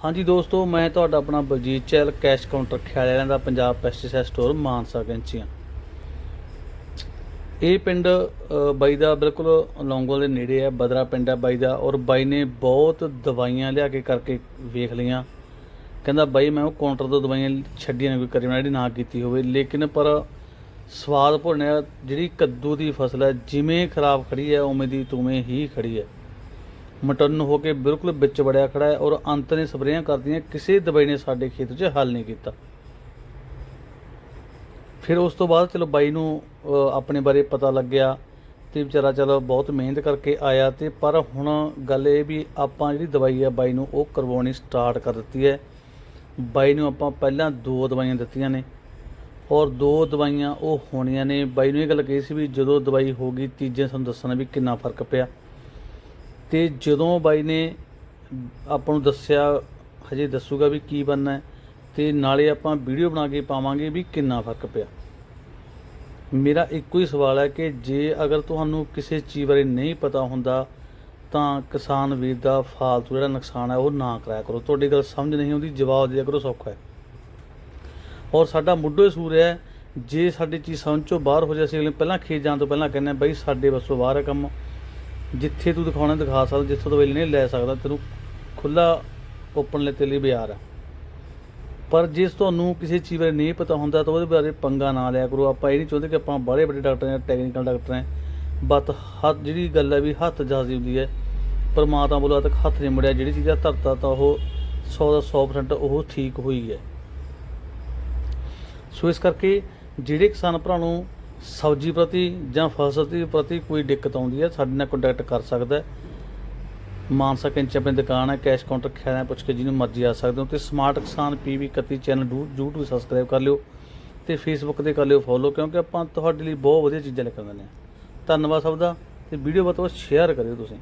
ਹਾਂਜੀ ਦੋਸਤੋ, ਮੈਂ ਤੁਹਾਡਾ ਆਪਣਾ ਬਲਜੀਤ ਚੈਲ ਕੈਸ਼ ਕਾਊਂਟਰ ਖਿਆਲਿਆਂ ਦਾ ਪੰਜਾਬ ਪੈਸਟੀਸਾਈਡ ਸਟੋਰ ਮਾਨਸਾ ਕੈਂਚੀਆਂ ਇਹ ਪਿੰਡ ਬਾਈ ਦਾ ਬਿਲਕੁਲ ਲੌਂਗੋਲ ਦੇ ਨੇੜੇ ਹੈ, ਬਦਰਾ ਪਿੰਡ ਹੈ ਬਾਈ ਦਾ ਔਰ ਬਾਈ ਨੇ ਬਹੁਤ ਦਵਾਈਆਂ ਲਿਆ ਕੇ ਕਰਕੇ ਵੇਖ ਲਈਆਂ। ਕਹਿੰਦਾ, ਬਾਈ, ਮੈਂ ਉਹ ਕਾਊਂਟਰ ਤੋਂ ਦਵਾਈਆਂ ਛੱਡੀਆਂ ਨੇ, ਕੋਈ ਕਰੀ ਮੈਂ ਜਿਹੜੀ ਨਾ ਕੀਤੀ ਹੋਵੇ, ਲੇਕਿਨ ਪਰ ਸਵਾਦ ਭੁੰਨਿਆ, ਜਿਹੜੀ ਕੱਦੂ ਦੀ ਫਸਲ ਹੈ, ਜਿਵੇਂ ਖਰਾਬ ਖੜੀ ਹੈ, ਉਵੇਂ ਦੀ ਤੁਵੇਂ ਹੀ ਖੜੀ ਹੈ। ਮਟਨ ਹੋ ਕੇ ਬਿਲਕੁਲ ਵਿੱਚ ਵੜਿਆ ਖੜਾ ਹੈ ਔਰ ਅੰਤ ਨੇ ਸਪਰੇਆਂ ਕਰਦੀਆਂ, ਕਿਸੇ ਦਵਾਈ ਨੇ ਸਾਡੇ ਖੇਤ 'ਚ ਹੱਲ ਨਹੀਂ ਕੀਤਾ। ਫਿਰ ਉਸ ਤੋਂ ਬਾਅਦ ਚਲੋ ਬਾਈ ਨੂੰ ਆਪਣੇ ਬਾਰੇ ਪਤਾ ਲੱਗਿਆ ਤੇ ਵਿਚਾਰਾ ਚਲੋ ਬਹੁਤ ਮਿਹਨਤ ਕਰਕੇ ਆਇਆ ਤੇ ਪਰ ਹੁਣ ਗੱਲ ਇਹ ਵੀ ਆਪਾਂ ਜਿਹੜੀ ਦਵਾਈ ਹੈ ਬਾਈ ਨੂੰ ਉਹ ਕਰਵਾਉਣੀ ਸਟਾਰਟ ਕਰ ਦਿੱਤੀ ਹੈ। ਬਾਈ ਨੂੰ ਆਪਾਂ ਪਹਿਲਾਂ ਦੋ ਦਵਾਈਆਂ ਦਿੱਤੀਆਂ ਨੇ ਔਰ ਦੋ ਦਵਾਈਆਂ ਉਹ ਹੋਣੀਆਂ ਨੇ। ਬਾਈ ਨੂੰ ਇਹ ਗੱਲ ਕਹੀ ਸੀ ਵੀ ਜਦੋਂ ਦਵਾਈ ਹੋ ਗਈ ਤੀਜੇ ਸਾਨੂੰ ਦੱਸਣਾ ਵੀ ਕਿੰਨਾ ਫ਼ਰਕ ਪਿਆ। ਤੇ ਜਦੋਂ ਬਾਈ ਨੇ ਆਪਾਂ ਨੂੰ ਦੱਸਿਆ ਹਜੇ ਦੱਸੂਗਾ ਵੀ ਕੀ ਬਣਨਾ ਹੈ ਤੇ ਨਾਲੇ ਆਪਾਂ ਵੀਡੀਓ ਬਣਾ ਕੇ ਪਾਵਾਂਗੇ ਵੀ ਕਿੰਨਾ ਫ਼ਰਕ ਪਿਆ। ਮੇਰਾ ਇੱਕੋ ਹੀ ਸਵਾਲ ਹੈ ਕਿ ਜੇ ਅਗਰ ਤੁਹਾਨੂੰ ਕਿਸੇ ਚੀਜ਼ ਬਾਰੇ ਨਹੀਂ ਪਤਾ ਹੁੰਦਾ ਤਾਂ ਕਿਸਾਨ ਵੀਰ ਦਾ ਫਾਲਤੂ ਜਿਹੜਾ ਨੁਕਸਾਨ ਹੈ ਉਹ ਨਾ ਕਰਾਇਆ ਕਰੋ। ਤੁਹਾਡੀ ਗੱਲ ਸਮਝ ਨਹੀਂ ਆਉਂਦੀ ਜਵਾਬ ਦਿਆ ਕਰੋ ਸੌਖਾ ਹੈ। ਔਰ ਸਾਡਾ ਮੁੱਢੋ ਹੀ ਸੂਰ ਹੈ ਜੇ ਸਾਡੀ ਚੀਜ਼ ਸਮਝ ਚੋਂ ਬਾਹਰ ਹੋ ਜਾਏ ਅਸੀਂ ਪਹਿਲਾਂ ਖੇਤ ਜਾਣ ਤੋਂ ਪਹਿਲਾਂ ਕਹਿੰਦੇ ਹਾਂ, ਬਈ ਸਾਡੇ ਵੱਸੋਂ ਬਾਹਰ ਹੈ ਕੰਮ। ਜਿੱਥੇ ਤੂੰ ਦਿਖਾਉਣਾ ਦਿਖਾ ਸਕਦਾ, ਜਿੱਥੋਂ ਤੋਂ ਵੇਲੇ ਨਹੀਂ ਲੈ ਸਕਦਾ, ਤੈਨੂੰ ਖੁੱਲਾ ਓਪਨ ਲੈ ਤੇਰੇ ਲਈ ਬਾਜ਼ਾਰ ਆ। ਪਰ ਜਿਸ ਤੁਹਾਨੂੰ ਕਿਸੇ ਚੀਜ਼ ਬਾਰੇ ਨਹੀਂ ਪਤਾ ਹੁੰਦਾ, ਤਾਂ ਉਹਦੇ ਬਾਰੇ ਪੰਗਾ ਨਾ ਲਿਆ ਕਰੋ। ਆਪਾਂ ਇਹ ਨਹੀਂ ਚਾਹੁੰਦੇ ਕਿ ਆਪਾਂ ਬੜੇ ਵੱਡੇ ਡਾਕਟਰ ਹਾਂ ਟੈਕਨੀਕਲ ਡਾਕਟਰ ਹਾਂ। ਬਟ ਹੱਥ, ਜਿਹੜੀ ਗੱਲ ਹੈ ਵੀ ਹੱਥ ਜਾਜ਼ੀ ਹੁੰਦੀ ਹੈ, ਪਰਮਾਤਮਾ ਵੱਲੋਂ ਤੱਕ ਹੱਥ ਨਹੀਂ ਮੁੜਿਆ, ਜਿਹੜੀ ਚੀਜ਼ ਦਾ ਧਰਤਾ ਤਾਂ ਉਹ 100 ਦਾ 100% ਉਹ ਠੀਕ ਹੋਈ ਹੈ। ਸੋ ਇਸ ਕਰਕੇ ਜਿਹੜੇ ਕਿਸਾਨ ਭਰਾ ਨੂੰ ਸਬਜ਼ੀ ਪ੍ਰਤੀ ਜਾਂ ਫਸਲ ਦੇ ਪ੍ਰਤੀ ਕੋਈ ਦਿੱਕਤ ਆਉਂਦੀ ਹੈ, ਸਾਡੇ ਨਾਲ ਕੰਟੈਕਟ ਕਰ ਸਕਦਾ ਹੈ। ਮਾਨਸਾ ਕੈਂਚ ਆਪਣੀ ਦੁਕਾਨ ਹੈ ਕੈਸ਼ ਕਾਊਂਟਰ ਖਿਆਣਾ ਪੁੱਛ ਕੇ ਜਿਹਨੂੰ ਮਰਜ਼ੀ ਆ ਸਕਦੇ ਹੋ। ਤੇ ਸਮਾਰਟ ਕਿਸਾਨ ਪੀਵੀ 31 ਚੈਨਲ ਨੂੰ YouTube ਸਬਸਕ੍ਰਾਈਬ ਕਰ ਲਿਓ ਤੇ Facebook ਤੇ ਕਰ ਲਿਓ ਫੋਲੋ ਕਿਉਂਕਿ ਆਪਾਂ ਤੁਹਾਡੇ ਲਈ ਬਹੁਤ ਵਧੀਆ ਚੀਜ਼ਾਂ ਲੈ ਕੇ ਆਉਂਦੇ ਹਾਂ ਧੰਨਵਾਦ ਸਭ ਦਾ ਤੇ ਵੀਡੀਓ ਬਹੁਤ ਬਹੁਤ ਸ਼ੇਅਰ ਕਰਿਓ ਤੁਸੀਂ।